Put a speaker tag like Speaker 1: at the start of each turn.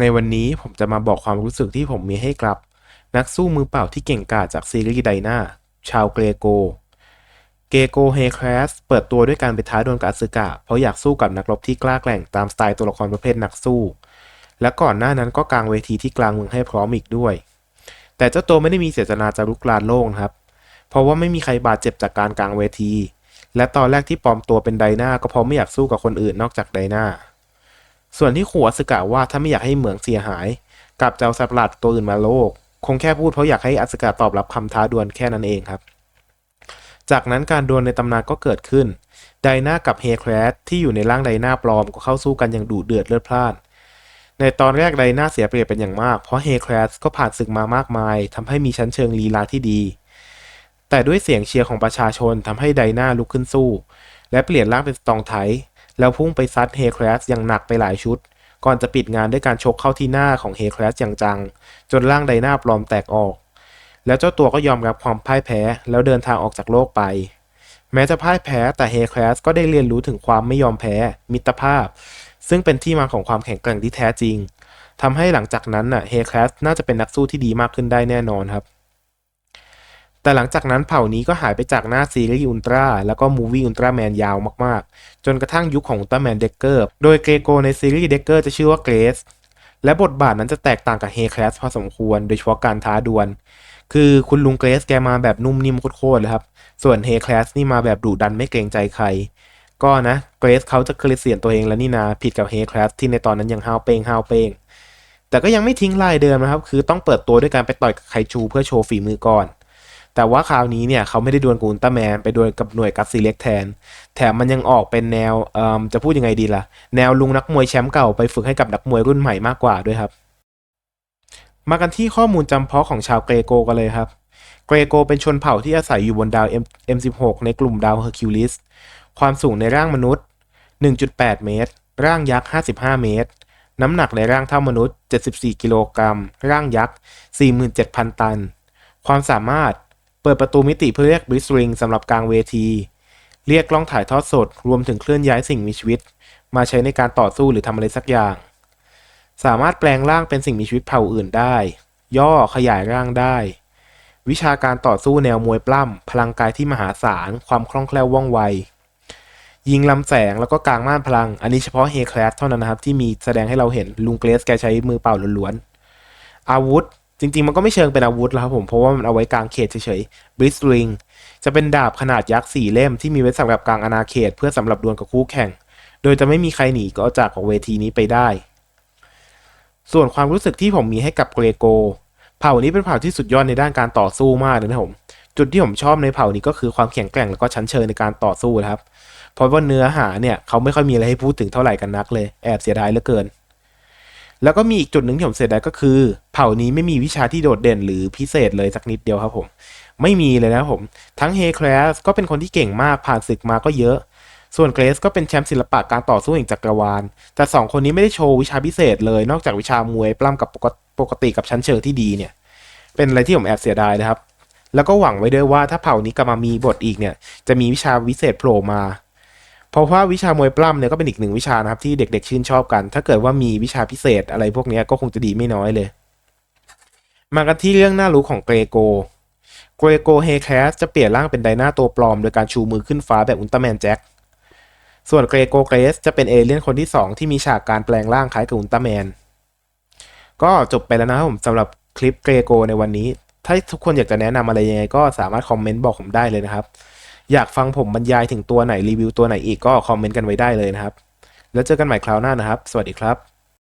Speaker 1: ในวันนี้ผมจะมาบอกความรู้สึกที่ผมมีให้กับ นักสู้มือเปล่าที่เก่งกาจจากซีรีส์ไดนาชาวเกรโก เกโกเฮคลาสเปิดตัวด้วยการไปท้าดวลกับอาซึกะ เพราะอยากสู้กับนักรบที่กล้าแกร่งตามสไตล์ตัวละครประเภทนักสู้ และก่อนหน้านั้นก็กางเวทีที่กลางเมืองให้พร้อมอีกด้วย แต่เจ้าตัวไม่ได้มีเจตนาจะลุกลานโลกครับ เพราะว่าไม่มีใครบาดเจ็บจากการกางเวที และตอนแรกที่ปลอมตัวเป็นไดนาก็เพราะไม่อยากสู้กับคนอื่นนอกจากไดนา ส่วนที่ขู่อาซึกะว่าถ้าไม่อยากให้เหมืองเสียหายกลับจะเอาสัตว์ประหลาดตัวอื่นมาโลก คงแค่พูดเพราะอยากให้อาซึกะตอบรับคำท้าดวลแค่นั้นเองครับ จากนั้นการดวลในตำนานก็เกิดขึ้น ไดนากับเฮคลสที่อยู่ในร่างไดนาปลอมก็เข้าสู้กันอย่างดุเดือดเลือดพล่าน ในตอนแรกไดนาเสียเปรียบเป็นอย่างมาก เพราะเฮคลสก็ผ่านศึกมามากมายทำให้มีชั้นเชิงลีลาที่ดี แต่ด้วยเสียงเชียร์ของประชาชนทำให้ไดนาลุกขึ้นสู้ และเปลี่ยนร่างเป็นสตองไท แล้วพุ่งไปซัดเฮคลสอย่างหนักไปหลายชุด ก่อนจะปิดงานด้วยการชกเข้าที่หน้าของเฮคลสอย่างจัง จนร่างไดนาปลอมแตกออก แล้วเจ้าตัวก็ยอมรับความพ่ายแพ้แล้วเดินทางออกจากโลกไป แม้จะพ่ายแพ้แต่เฮคลสก็ได้เรียนรู้ถึงความไม่ยอมแพ้ มิตรภาพ ซึ่งเป็นที่มาของความแข็งแกร่งที่แท้จริงทำให้หลังจากนั้นน่ะเฮคลสน่าจะเป็นนักสู้ที่ดีมากขึ้นได้แน่นอนครับ แต่หลังจากนั้นเผ่านี้ก็หายไปจากหน้าซีรีส์อุลตร้าแล้วก็มูวี่อุลตร้าแมนยาวมากๆ จนกระทั่งยุคของอุลตร้าแมนเด็กเกอร์ โดยเกรโกในซีรีส์เด็กเกอร์จะชื่อว่าเกรส และบทบาทนั้นจะแตกต่างกับเฮคลสพอสมควร โดยเฉพาะการท้าดวล คือคุณลุงเกรสแกมาแบบนุ่มนิ่มโคตรๆเลยครับ ส่วนเฮคลสนี่มาแบบดุดันไม่เกรงใจใคร ก็นะเกรสเขาจะเคลเสียนตัวเองแล้วนี่นาผิดกับเฮคลสที่ในตอนนั้นยังห้าวเป้งห้าวเป้งแต่ก็ยังไม่ทิ้งลายเดิมนะครับ คือต้องเปิดตัวด้วยการไปต่อยกับไคชูเพื่อโชว์ฝีมือก่อน แต่ว่าคราวนี้เนี่ยเขาไม่ได้ดวลกับอุลตร้าแมนไปดวลกับหน่วยกัสซีเล็กแทน แถมมันยังออกเป็นแนวเอ่อจะพูดยังไงดีล่ะ แนวลุงนักมวยแชมป์เก่าไปฝึกให้กับนักมวยรุ่นใหม่มากกว่าด้วยครับ มากันที่ข้อมูลจำเพาะของชาวเกรโกกันเลยครับ เกรโกเป็นชนเผ่าที่อาศัยอยู่บนดาว M M16 ในกลุ่มดาวเฮอร์คิวลิส ความสูงในร่างมนุษย์ 1.8 เมตร ร่างยักษ์ 55 เมตรน้ำหนักในร่างเท่ามนุษย์ 74 กิโลกรัม ร่างยักษ์ 47,000 ตัน ความสามารถ เปิดประตูมิติเพื่อเรียกบริสริงสำหรับกลางเวที เรียกกล้องถ่ายทอดสด รวมถึงเคลื่อนย้ายสิ่งมีชีวิต มาใช้ในการต่อสู้หรือทำอะไรสักอย่าง สามารถแปลงร่างเป็นสิ่งมีชีวิตเผ่าอื่นได้ ย่อขยายร่างได้ วิชาการต่อสู้แนวมวยปล้ำพลังกายที่มหาศาล ความคล่องแคล่วว่องไว ยิงลำแสงแล้วก็กลางม่านพลัง อันนี้เฉพาะเฮคลสเท่านั้นนะครับที่มีแสดงให้เราเห็นลุงเกรสแกใช้มือเปล่าล้วนๆอาวุธ จริง ๆ มันก็ไม่เชิงเป็นอาวุธแล้วครับผม เพราะว่ามันเอาไว้กลางเขตเฉยๆบริสริงจะเป็นดาบขนาดยักษ์สี่เล่มที่มีไว้สำหรับกลางอาณาเขต เพื่อสำหรับดวลกับคู่แข่ง โดยจะไม่มีใครหนีก็จากของเวทีนี้ไปได้ ส่วนความรู้สึกที่ผมมีให้กับเกรโก เผ่านี้เป็นเผ่าที่สุดยอดในด้านการต่อสู้มากเลยนะผม จุดที่ผมชอบในเผ่านี้ก็คือความแข็งแกร่งแล้วก็ชั้นเชิงในการต่อสู้นะครับ เพราะว่าเนื้อหาเนี่ยเขาไม่ค่อยมีอะไรให้พูดถึงเท่าไหร่กันนักเลย แอบเสียดายเหลือเกิน แล้วก็มีอีกจุดหนึ่งที่ผมเสียดายก็คือ เผ่านี้ไม่มีวิชาที่โดดเด่นหรือพิเศษเลยสักนิดเดียวครับผม ไม่มีเลยนะผม ทั้งเฮคลสก็เป็นคนที่เก่งมากผ่านศึกมาก็เยอะ ส่วนเกรสก็เป็นแชมป์ศิลปะการต่อสู้แห่งจักรวาล แต่สองคนนี้ไม่ได้โชว์วิชาพิเศษเลยนอกจากวิชามวยปล้ำกับปกติปกติกับชั้นเชิงที่ดีเนี่ย เป็นอะไรที่ผมแอบเสียดายนะครับ แล้วก็หวังไว้ด้วยว่าถ้าเผ่านี้กลับมามีบทอีกเนี่ย จะมีวิชาวิเศษโผล่มา เพราะว่าวิชามวยปล้ำเนี่ยก็เป็นอีกหนึ่งวิชานะครับที่เด็กๆชื่นชอบกัน ถ้าเกิดว่ามีวิชาพิเศษอะไรพวกนี้ก็คงจะดีไม่น้อยเลย มากันที่เรื่องน่ารู้ของเกรโก เกรโกเฮแคสจะเปลี่ยนร่างเป็นไดนาตัวปลอม โดยการชูมือขึ้นฟ้าแบบอุลตร้าแมนแจ็ค ส่วนเกรโกเกรสจะเป็นเอเลี่ยนคนที่ 2 ที่มีฉากการแปลงร่างคล้ายกับอุลตร้าแมน ก็จบไปแล้วนะครับผมสำหรับคลิปเกรโกในวันนี้ ถ้าทุกคนอยากจะแนะนำอะไรยังไงก็สามารถคอมเมนต์บอกผมได้เลยนะครับ อยากฟังผมบรรยายถึงตัวไหนรีวิวตัวไหนอีกก็คอมเมนต์กันไว้ได้เลยนะครับ แล้วเจอกันใหม่คราวหน้านะครับ สวัสดีครับ